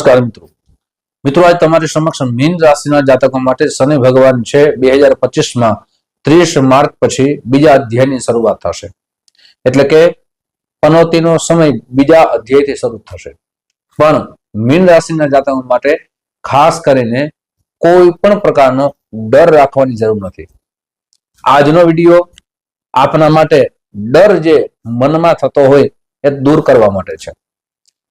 નમસ્કાર મિત્રો. મિત્રો, આજ તમારી સમક્ષ મીન રાશિના જાતકો માટે શનિ ભગવાન છે બે હજાર પચીસમાં ત્રીસ માર્ચ પછી બીજા અધ્યાયની શરૂઆત થશે. એટલે કે પનોતીનો સમય બીજા અધ્યાયથી શરૂ થશે. પણ મીન રાશિના જાતકો માટે ખાસ કરીને કોઈ પણ પ્રકારનો ડર રાખવાની જરૂર નથી. આજનો વીડિયો આપના માટે ડર જે મનમાં થતો હોય એ દૂર કરવા માટે છે.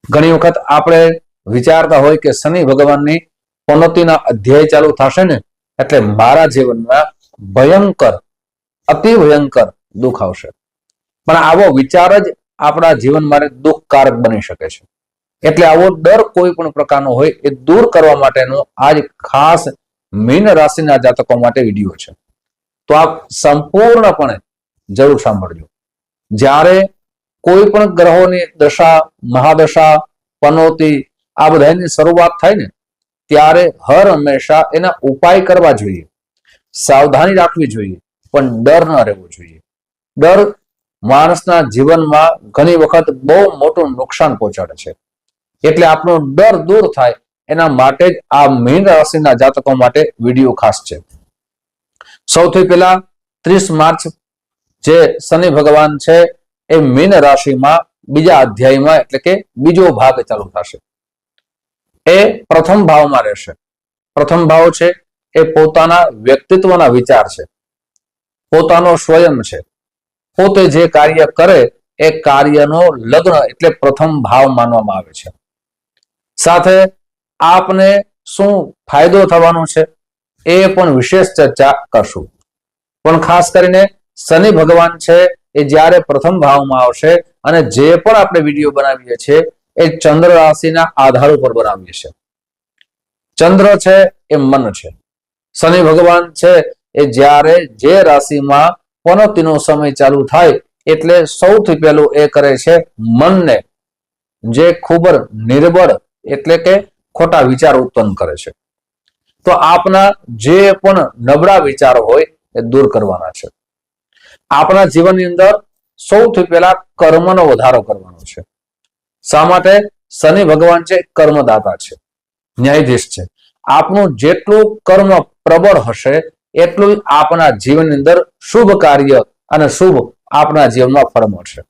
ઘણી વખત આપણે વિચારતા હોય કે શનિ ભગવાનની પનોતીના અધ્યાય ચાલુ થશે ને, એટલે મારા જીવનમાં ભયંકર, અતિ ભયંકર દુઃખ આવશે. પણ આવો વિચાર જ આપણા જીવન માટે દુઃખકારક બની શકે છે. એટલે આવો ડર કોઈ પણ પ્રકારનો હોય એ દૂર કરવા માટેનો આજ ખાસ મીન રાશિના જાતકો માટે વીડિયો છે. તો આપ સંપૂર્ણપણે જરૂર સાંભળજો. જ્યારે કોઈ પણ ગ્રહોની દશા, મહાદશા, પનોતી આ બધાની શરૂઆત થાય ને, ત્યારે હર હંમેશા એના ઉપાય કરવા જોઈએ. સાવધાની રાખવી જોઈએ, પણ ડર ન રહેવો જોઈએ. ડર માણસના જીવનમાં ઘણી વખત બહુ મોટું નુકસાન પહોંચાડે છે. એટલે આપણો ડર દૂર થાય, એના માટે જ આ મીન રાશિના જાતકો માટે વીડિયો ખાસ છે. સૌથી પહેલા ત્રીસ માર્ચ, જે શનિ ભગવાન છે, એ મીન રાશિમાં બીજા અધ્યાયમાં એટલે કે બીજો ભાગ ચાલુ થશે. એ પ્રથમ ભાવમાં રહેશે. પ્રથમ ભાવ છે એ પોતાના વ્યક્તિત્વના વિચાર છે. પોતાનો સ્વયં છે. પોતે જે કાર્ય કરે એ કાર્યનો લગ્ન એટલે પ્રથમ ભાવ માનવામાં આવે છે. સાથે આપને શું ફાયદો થવાનો છે એ પણ વિશેષ ચર્ચા કરશું. પણ ખાસ કરીને શનિ ભગવાન છે એ જ્યારે પ્રથમ ભાવમાં આવશે અને જે પણ આપણે વીડિયો બનાવીએ છીએ એ ચંદ્ર રાશિના આધાર ઉપર બનાવીએ છીએ. ચંદ્ર છે એ મન છે. શનિ ભગવાન છે એ જ્યારે જે રાશિમાં પનોતીનો સમય ચાલુ થાય એટલે સૌથી પહેલું એ કરે છે મનને, જે ખૂબ નિર્બળ એટલે કે ખોટા વિચાર ઉત્પન્ન કરે છે. તો આપના જે પણ નબળા વિચારો હોય એ દૂર કરવાના છે. આપણા જીવનની અંદર સૌથી પહેલા કર્મનો વધારો કરવાનો છે. શા માટે? શનિ ભગવાન છે, કર્મદાતા છે, ન્યાયાધીશ છે. આપનું જેટલું કર્મ પ્રબળ હશે, એટલું આપણા જીવનની અંદર શુભ કાર્ય અને શુભ આપણા જીવનમાં ફળ મળશે.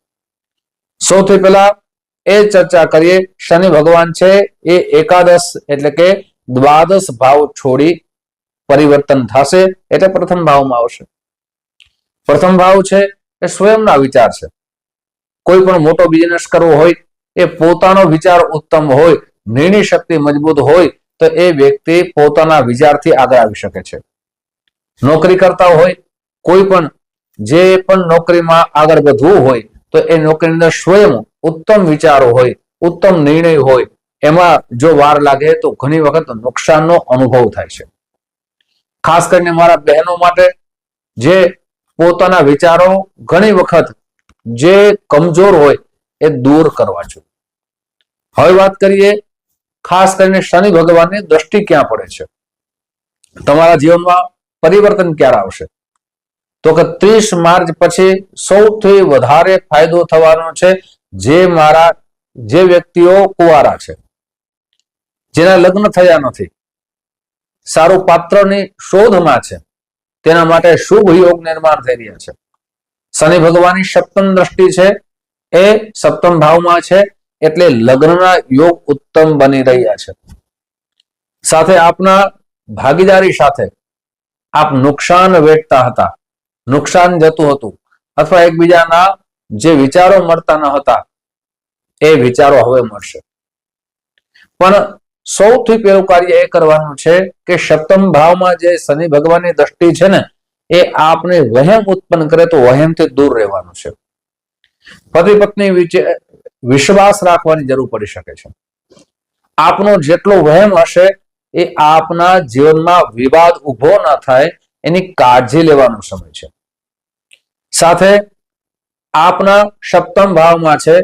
સૌથી પહેલા એ ચર્ચા કરીએ, શનિ ભગવાન છે, એ એકાદશ એટલે કે દ્વાદશ ભાવ છોડી પરિવર્તન થશે, એટલે પ્રથમ ભાવમાં આવશે. પ્રથમ ભાવ છે એ સ્વયંના વિચાર છે. કોઈ પણ મોટો બિઝનેસ કરવો હોય એ પોતાનો વિચાર ઉત્તમ હોય, નિર્ણય શક્તિ મજબૂત હોય, તો એ વ્યક્તિ પોતાના વિચારથી આગળ આવી શકે છે. નોકરી કરતા હોય, કોઈ પણ જે પણ નોકરીમાં આગળ વધવું હોય, તો એ નોકરીની અંદર સ્વયં ઉત્તમ વિચારો હોય, ઉત્તમ નિર્ણય હોય, એમાં જો વાર લાગે તો ઘણી વખત નુકસાનનો અનુભવ થાય છે. ખાસ કરીને મારા બહેનો માટે જે પોતાના વિચારો ઘણી વખત જે કમજોર હોય એ દૂર કરવા જોઈએ હવે વાત કરીએ, ખાસ કરીને શનિ ભગવાનની દ્રષ્ટિ ક્યાં પડે છે? તમારા જીવનમાં પરિવર્તન ક્યારે આવશે? તો કે ત્રીસ માર્ચ પછી સૌથી વધારે ફાયદો થવાનો છે જે મારા, જે વ્યક્તિઓ કુવારા છે. જેના લગ્ન થયા નથી. સારું પાત્રની શોધમાં છે. તેના માટે શુભ યોગ નિર્માણ થઈ રહ્યા છે. શનિ ભગવાનની સપ્તમ દ્રષ્ટિ છે એ સપ્તમ ભાવમાં છે, એટલે લગ્નના યોગ ઉત્તમ બની રહ્યા છે. સાથે આપના ભાગીદારી સાથે આપ નુકસાન વેઠતા હતા, નુકસાન જતું હતું, અથવા એકબીજાના જે વિચારો મળતા ન હતા, એ વિચારો હવે મળશે. પણ સૌથી પહેલું કાર્ય એ કરવાનું છે કે સપ્તમ ભાવમાં જે શનિ ભગવાનની દ્રષ્ટિ છે ને, એ આપને વહેમ ઉત્પન્ન કરે તો વહેમથી દૂર રહેવાનું છે. પતિ પત્ની વિશે વિશ્વાસ રાખવાની જરૂર પડી શકે છે. આપનો જેટલો વહેમ હશે એ આપના જીવનમાં વિવાદ ઊભો ન થાય એની કાળજી લેવાનો સમય છે. સાથે આપના સપ્તમ ભાવમાં છે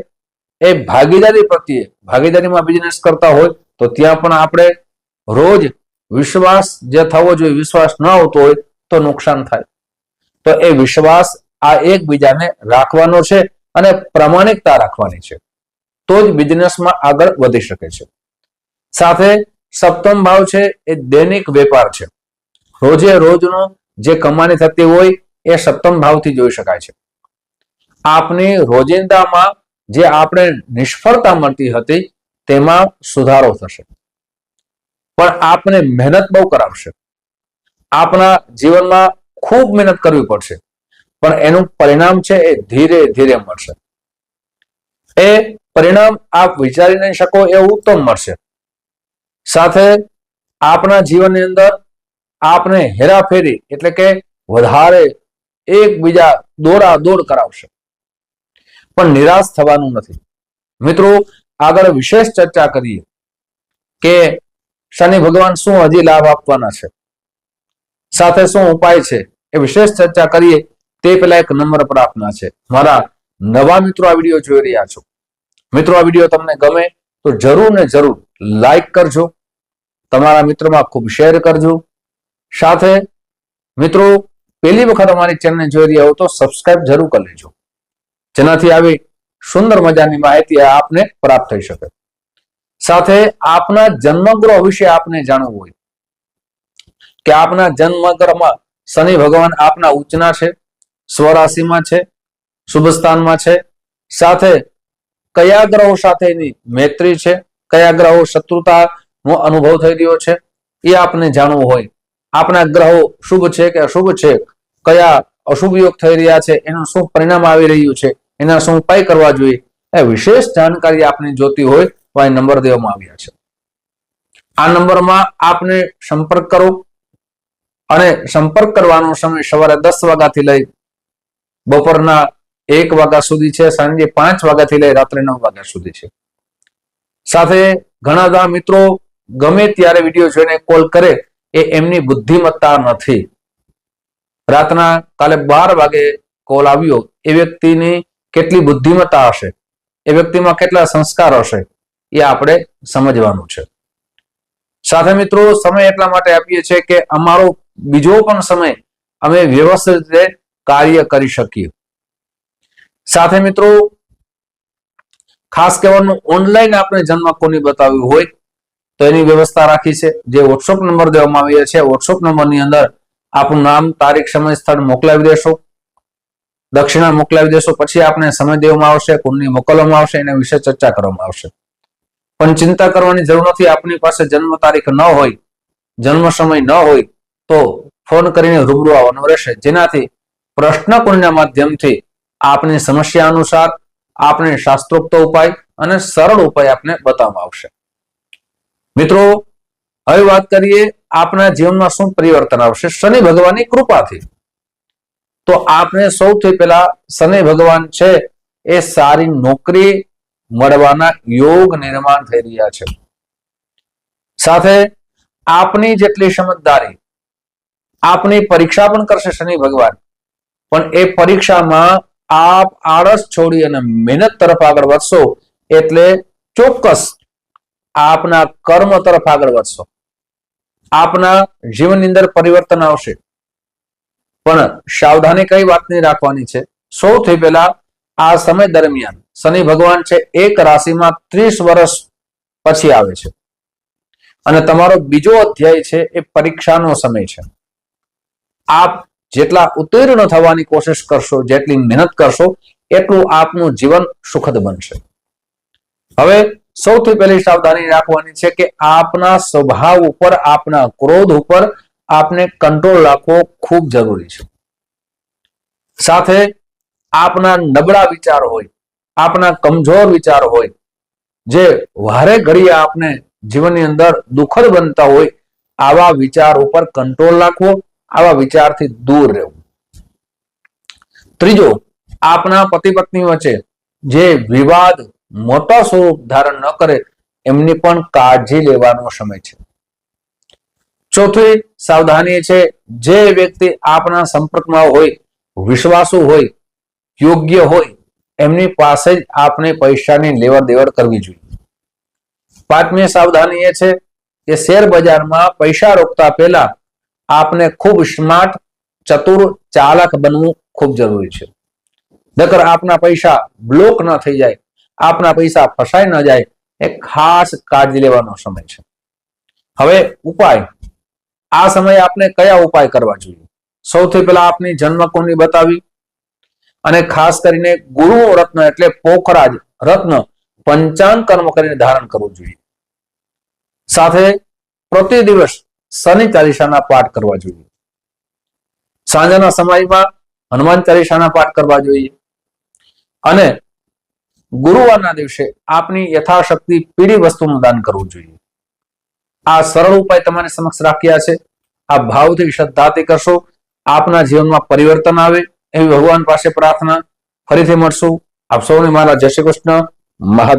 એ ભાગીદારી પ્રત્યે, ભાગીદારીમાં બિઝનેસ કરતા હોય તો ત્યાં પણ આપણે રોજ વિશ્વાસ જે થવો જોઈએ, વિશ્વાસ ન આવતો હોય તો નુકસાન થાય. તો એ વિશ્વાસ આ એકબીજાને રાખવાનો છે અને પ્રમાણિકતા રાખવાની છે. તો જ બિઝનેસમાં આગળ વધી શકે છે. સાથે સપ્તમ ભાવ છે એ દૈનિક વેપાર છે. રોજે રોજનો જે કમાણી થતી હોય એ સપ્તમ ભાવથી જોઈ શકાય છે. આપની રોજિંદામાં જે આપણે નિષ્ફળતા મળતી હતી તેમાં સુધારો થશે. પણ આપને મહેનત બહુ કરાવશે. આપના જીવનમાં ખૂબ મહેનત કરવી પડશે. પણ એનું પરિણામ છે એ ધીરે ધીરે મળશે. એ પરિણામ આપ વિચારી નહીં શકો, એવું ઉત્તમ મળશે. સાથે આપના જીવનની અંદર આપને હેરાફેરી એટલે કે વધારે એકબીજા દોરા દોડ કરાવશે. પણ નિરાશ થવાનું નથી. મિત્રો, આગળ વિશેષ ચર્ચા કરીએ કે શનિ ભગવાન શું હજી લાભ આપવાના છે. સાથે શું ઉપાય છે એ વિશેષ ચર્ચા કરીએ. તે પહેલા એક નંબર પ્રાર્થના છે. મારા નવા મિત્રો આ વીડિયો જોઈ રહ્યા છો. મિત્રો, આ વીડિયો તમને ગમે તો જરૂર ને જરૂર લાઈક કરજો. તમારા મિત્રોમાં ખૂબ શેર કરજો. સાથે, મિત્રો, પહેલી વખત અમારી ચેનલને જોઈ રહ્યા હો તો સબસ્ક્રાઇબ જરૂર કરી લેજો. જેનાથી આવી સુંદર મજાની માહિતી આપને પ્રાપ્ત થઈ શકે. સાથે, આપના જન્મગ્રહ વિશે આપને જાણવું હોય. કે આપના જન્મગ્રહમાં શનિ ભગવાન આપના ઉચના છે. સ્વરાશિમાં છે શુભ સ્થાનમાં છે. સાથે કયા ગ્રહો સાથેની મૈત્રી છે, કયા ગ્રહો શત્રુતાનો અનુભવ થઈ રહ્યો છે, એ આપને જાણવું હોય. આપના ગ્રહો શુભ છે કે અશુભ છે, કયા અશુભ યોગ થઈ રહ્યા છે, એનું શું પરિણામ આવી રહ્યું છે, એના શું ઉપાય કરવા જોઈએ, એ વિશેષ જાણકારી આપને જોતી હોય તો આ નંબર દેવામાં આવ્યા છે. આ નંબરમાં આપને સંપર્ક કરો અને સંપર્ક કરવાનો સમય સવારે દસ વાગ્યાથી લઈ બપોરના એક વાગ્યા સુધી છે, સાંજે પાંચ વાગ્યાથી લઈ રાત્રે નવ વાગ્યા સુધી છે. સાથે ઘણા બધા મિત્રો ગમે ત્યારે વીડિયો જોઈને કોલ કરે, એ એમની બુદ્ધિમત્તા નથી. રાતના કાલે બાર વાગે કોલ આવ્યો, એ વ્યક્તિની કેટલી બુદ્ધિમત્તા હશે? એ વ્યક્તિમાં કેટલા સંસ્કાર હશે? એ આપણે સમજવાનું છે. સાથે મિત્રો, સમય એટલા માટે આપીએ છીએ કે અમારો બીજો પણ સમય, અમે વ્યવસ્થિત રીતે કાર્ય કરી શકીએ. સાથે મિત્રો, ખાસ કહેવાનું ઓનલાઈન આપણે જન્મ કોની બતાવ્યું હોય, તો એની વ્યવસ્થા રાખી છે. જે વોટ્સઅપ નંબર દેવામાં આવ્યા છે વોટ્સઅપ નંબરની અંદર આપણું નામ, તારીખ સમય સ્થળ મોકલાવી દેશો. દક્ષિણા મોકલાવી દેશો, પછી આપણે સમય દેવામાં આવશે કુંડની મોકલવામાં આવશે, એના વિશે ચર્ચા કરવામાં આવશે. પણ ચિંતા કરવાની જરૂર નથી, આપની પાસે જન્મ તારીખ ન હોય, જન્મ સમય ન હોય, તો ફોન કરીને રૂબરૂ આવવાનું રહેશે. જેનાથી પ્રશ્ન કુંડના માધ્યમથી આપની સમસ્યા અનુસાર આપણે શાસ્ત્રોક્ત ઉપાય અને સરળ ઉપાય આપને બતાવવામાં આવશે. મિત્રો, હવે વાત કરીએ આપના જીવનમાં શું પરિવર્તન આવશે? શનિ ભગવાનની કૃપાથી. તો આપને સૌથી પહેલા શનિ ભગવાન છે, એ સારી નોકરી મળવાના યોગ નિર્માણ થઈ રહ્યા છે. સાથે આપની જેટલી સમજદારી, આપની પરીક્ષા પણ કરશે શનિ ભગવાન. પણ એ પરીક્ષામાં આપ આળસ છોડી અને મહેનત તરફ આગળ વધશો એટલે ચોક્કસ આપના કર્મ તરફ આગળ વધશો. આપના જીવનની અંદર પરિવર્તન આવશે. પણ સાવધાની કઈ વાતની રાખવાની છે. સૌથી પહેલા આ સમય દરમિયાન શનિ ભગવાન છે એક રાશિમાં ત્રીસ વર્ષ પછી આવે છે. અને તમારો બીજો અધ્યાય છે એ પરીક્ષાનો સમય છે. આપ જેટલા ઉત્તીર્ણ થવાની કોશિશ કરશો, જેટલી મહેનત કરશો, એટલું આપનું જીવન સુખદ બનશે. હવે સૌથી પહેલી સાવધાની રાખવાની છે કે આપના સ્વભાવ ઉપર, આપના ક્રોધ ઉપર આપને કંટ્રોલ રાખવો ખૂબ જરૂરી છે. સાથે આપના નબળા વિચાર હોય, આપના કમજોર વિચાર હોય, જે વારે ઘડીએ આપને જીવનની અંદર દુઃખદ બનતા હોય, આવા વિચાર ઉપર કંટ્રોલ રાખવો આવા વિચારથી દૂર રહેવું. ત્રીજો, આપના પતિ પત્ની વચ્ચે જે વિવાદ મોટા સ્વરૂપ ધારણ ન કરે, એમની પણ કાળજી લેવાનો સમય છે. ચોથી સાવધાની છે, જે વ્યક્તિ આપના સંપર્કમાં હોય, વિશ્વાસુ હોય, યોગ્ય હોય, એમની પાસે જ આપણે પૈસાની લેવડ દેવડ કરવી જોઈએ. પાંચમી સાવધાની એ છે કે શેર બજારમાં પૈસા રોકતા પહેલા આપને ખૂબ સ્માર્ટ ચતુર ચાલક બનવું ખૂબ જરૂરી છે. નકર આપના પૈસા બ્લોક ન થઈ જાય, આપના પૈસા ફસાઈ ન જાય, એ ખાસ કાળજી લેવાનો સમય છે. હવે ઉપાય. આ સમયે આપણે કયા ઉપાય કરવા જોઈએ? સૌથી પહેલા આપની જન્મ કુંડલી બતાવી અને ખાસ કરીને ગુરુ રત્ન એટલે પોખરાજ રત્ન પંચાંગ કર્મ કરીને ધારણ કરવું જોઈએ. સાથે પ્રતિ દિવસ શનિ ચાલીસાના પાઠ કરવા જોઈએ. સાંજના સમયમાં હનુમાન ચાલીસાના પાઠ કરવા જોઈએ. અને ગુરુવારના દિવસે આપની યથાશક્તિ પીળી વસ્તુનું દાન કરવું જોઈએ. આ સરળ ઉપાય તમારી સમક્ષ રાખ્યા છે. આ ભાવથી શ્રદ્ધાથી કરશો. આપના જીવનમાં પરિવર્તન આવે એવી ભગવાન પાસે પ્રાર્થના ફરીથી મળશું. આપ સૌને મારા જય શ્રી કૃષ્ણ. મહાદેવ.